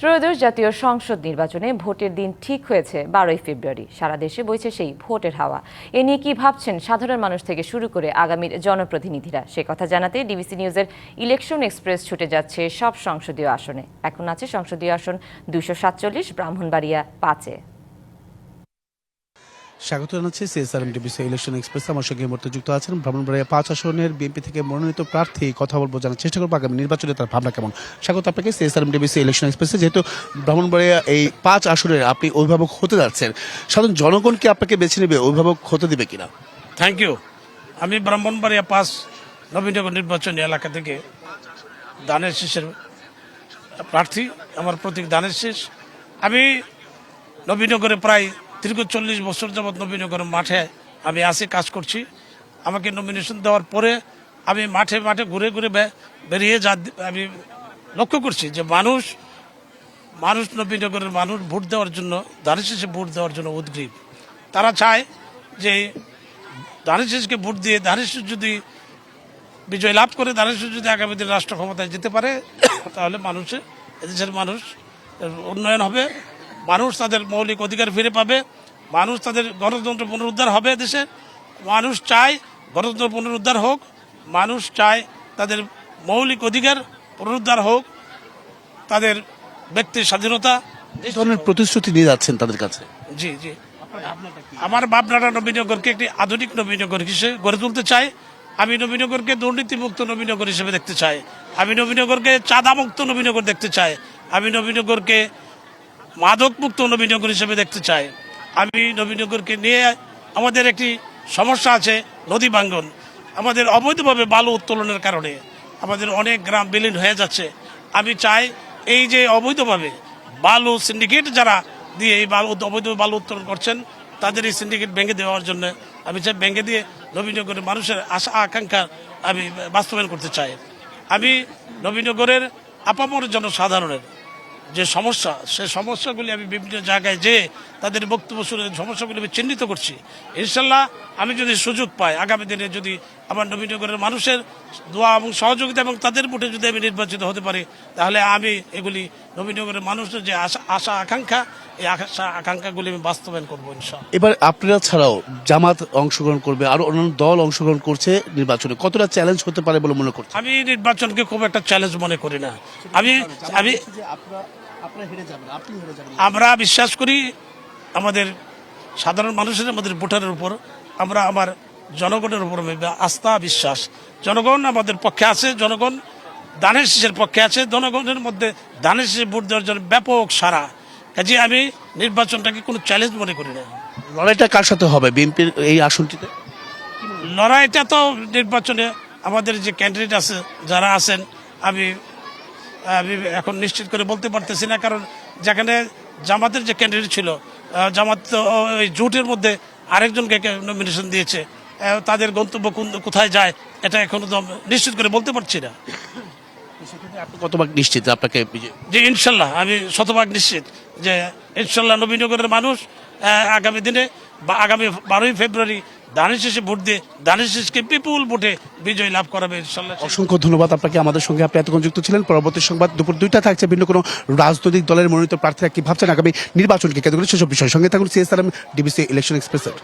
ত্রয়োদশ জাতীয় সংসদ নির্বাচনে ভোটের দিন ঠিক হয়েছে বারোই ফেব্রুয়ারি। সারা দেশে বইছে সেই ভোটের হাওয়া। এ নিয়ে কি ভাবছেন সাধারণ মানুষ থেকে শুরু করে আগামীর জনপ্রতিনিধিরা? সে কথা জানাতে ডিবিসি নিউজের ইলেকশন এক্সপ্রেস ছুটে যাচ্ছে সব সংসদীয় আসনে। এখন আছে সংসদীয় আসন দুশো সাতচল্লিশ, ব্রাহ্মণবাড়িয়া পাঁচে। স্বাগত জানাচ্ছি সিএসআরএম ডিবিসি ইলেকশন এক্সপ্রেস। আমার সঙ্গে মুহূর্তে যুক্ত আছেন ব্রাহ্মণবাড়িয়া পাঁচ আসনের বিএনপি থেকে মনোনীত প্রার্থী। কথা বলব, জানার চেষ্টা করব আগামী নির্বাচনে তার ভাবনা কেমন। স্বাগত আপনাকে সিএসআরএম ডিবিসি ইলেকশন এক্সপ্রেসে। যেহেতু ব্রাহ্মণবাড়িয়া এই পাঁচ আসনের আপনি অভিভাবক হতে যাচ্ছেন, সাধারণ জনগণ কি আপনাকে বেছে নেবে, অভিভাবক হতে দেবে কিনা? থ্যাংক ইউ আমি ব্রাহ্মণবাড়িয়া পাঁচ নবীনগর নির্বাচনী এলাকা থেকে দানের শীষের প্রার্থী, আমার প্রতীক দানের শীষ। আমি নবীনগরে প্রায় দীর্ঘ চল্লিশ বছর যাবৎ নবীনগরের মাঠে আমি আসি, কাজ করছি। আমাকে নমিনেশন দেওয়ার পরে আমি মাঠে মাঠে ঘুরে ঘুরে বেরিয়ে যা আমি লক্ষ্য করছি যে মানুষ মানুষ নবীনগরের মানুষ ভোট দেওয়ার জন্য শীষে ভোট দেওয়ার জন্য উদ্গ্রীব। তারা চায় যে দানেশকে ভোট দিয়ে দানেশ যদি বিজয় লাভ করে দানেশ যদি আগামী দিন রাষ্ট্র ক্ষমতায় যেতে পারে, তাহলে মানুষের এদেশের মানুষ উন্নয়ন হবে। মানুষ তাদের মৌলিক অধিকার ফিরে পাবে মানুষ তাদের গণতন্ত্র পুনরুদ্ধার হবে দেশে মানুষ চায় গণতন্ত্র পুনরুদ্ধার হোক মানুষ চায় তাদের মৌলিক অধিকার পুনরুদ্ধার হোক তাদের ব্যক্তির স্বাধীনতা। এই ধরনের প্রতিশ্রুতি নিয়ে যাচ্ছেন তাদের কাছে। জি জি। আমার ভাবনাটা নবীনগরকে একটি আধুনিক নবীনগর হিসেবে গড়ে তুলতে চাই আমি নবীনগরকে দুর্নীতিমুক্ত নবীনগর হিসেবে দেখতে চাই। আমি নবীনগরকে চাঁদামুক্ত নবীনগর দেখতে চাই। আমি নবীনগরকে মাদক মুক্ত নবীনগর হিসেবে দেখতে চাই। আমি নবীনগরকে নিয়ে আমাদের একটি সমস্যা আছে, নদী ভাঙ্গন। আমাদের অবৈধভাবে বালু উত্তোলনের কারণে আমাদের অনেক গ্রাম বিলীন হয়ে যাচ্ছে। আমি চাই এই যে অবৈধভাবে বালু সিন্ডিকেট যারা দিয়ে এই বালু, অবৈধ বালু উত্তোলন করছেন, তাদের এই সিন্ডিকেট ভেঙে দেওয়ার জন্য আমি চাই ভেঙে দিয়ে নবীনগরের মানুষের আশা, আকাঙ্ক্ষা আমি বাস্তবায়ন করতে চাই। আমি নবীনগরের আপামর জনসাধারণের যে সমস্যা সে সমস্যাগুলি আমি বিভিন্ন জায়গায় যে তাদের বক্তব্য শুনে সমস্যাগুলি আমি চিহ্নিত করছি। ইনশাল্লাহ আমি যদি সুযোগ পাই আগামী দিনে যদি আমার নবীনগরের মানুষের দোয়া এবং সহযোগিতা এবং তাদের ভোটে যদি আমি নির্বাচিত হতে পারি তাহলে আমি এগুলি নবীনগরের মানুষের যে আশা আশা আকাঙ্ক্ষা এই আশা আকাঙ্ক্ষাগুলি আমি বাস্তবায়ন করব ইনশাল্লাহ এবার আপনারা ছাড়াও জামাত অংশগ্রহণ করবে আরও অন্যান্য দল অংশগ্রহণ করছে নির্বাচনে। কতটা চ্যালেঞ্জ হতে পারে বলে মনে করছেন? আমি নির্বাচনকে খুব একটা চ্যালেঞ্জ মনে করি না। আমি আমি আমরা বিশ্বাস করি আমাদের সাধারণ মানুষের আমাদের ভোটারের উপর আমরা আমার জনগণের উপর আস্থা বিশ্বাস। জনগণ আমাদের পক্ষে আছে জনগণ দানের শীষের পক্ষে আছে জনগণের মধ্যে দানের শীষে ভোট দেওয়ার জন্য ব্যাপক সারা কাজে আমি নির্বাচনটাকে কোনো চ্যালেঞ্জ মনে করি না। লড়াইটা কার সাথে হবে বিএনপির এই আসনটিতে? লড়াইটা তো নির্বাচনে আমাদের যে ক্যান্ডিডেট আছে যারা আছেন আমি আমি এখন নিশ্চিত করে বলতে পারতেছি না কারণ যেখানে জামাতের যে ক্যান্ডিডেট ছিল জামাত ওই জোটের মধ্যে আরেকজনকে নমিনেশন দিয়েছে। তাদের গন্তব্য কোন- কোথায় যায় এটা এখনও তো নিশ্চিত করে বলতে পারছি না। কতভাগ নিশ্চিত? আপনাকে যে ইনশাল্লাহ আমি শতভাগ নিশ্চিত যে ইনশাল্লাহ নবীনগরের মানুষ আগামী দিনে বা আগামী বারোই ফেব্রুয়ারি দানের শেষে ভোট দিয়ে, দানের শেষকে বিপুল ভোটে বিজয় লাভ করাবে অসংখ্য ধন্যবাদ আপনাকে। আমাদের সঙ্গে আপনি এতক্ষণ যুক্ত ছিলেন। পরবর্তী সংবাদ দুপুর দুইটা থাকছে। ভিন্ন কোনো রাজনৈতিক দলের মনোনীত প্রার্থীরা কি ভাবছেন? আগামী নির্বাচনকে কেন্দ্র করে সেসব বিষয় সঙ্গে থাকুন। সিএসআরএম ডিবিসি ইলেকশন এক্সপ্রেসের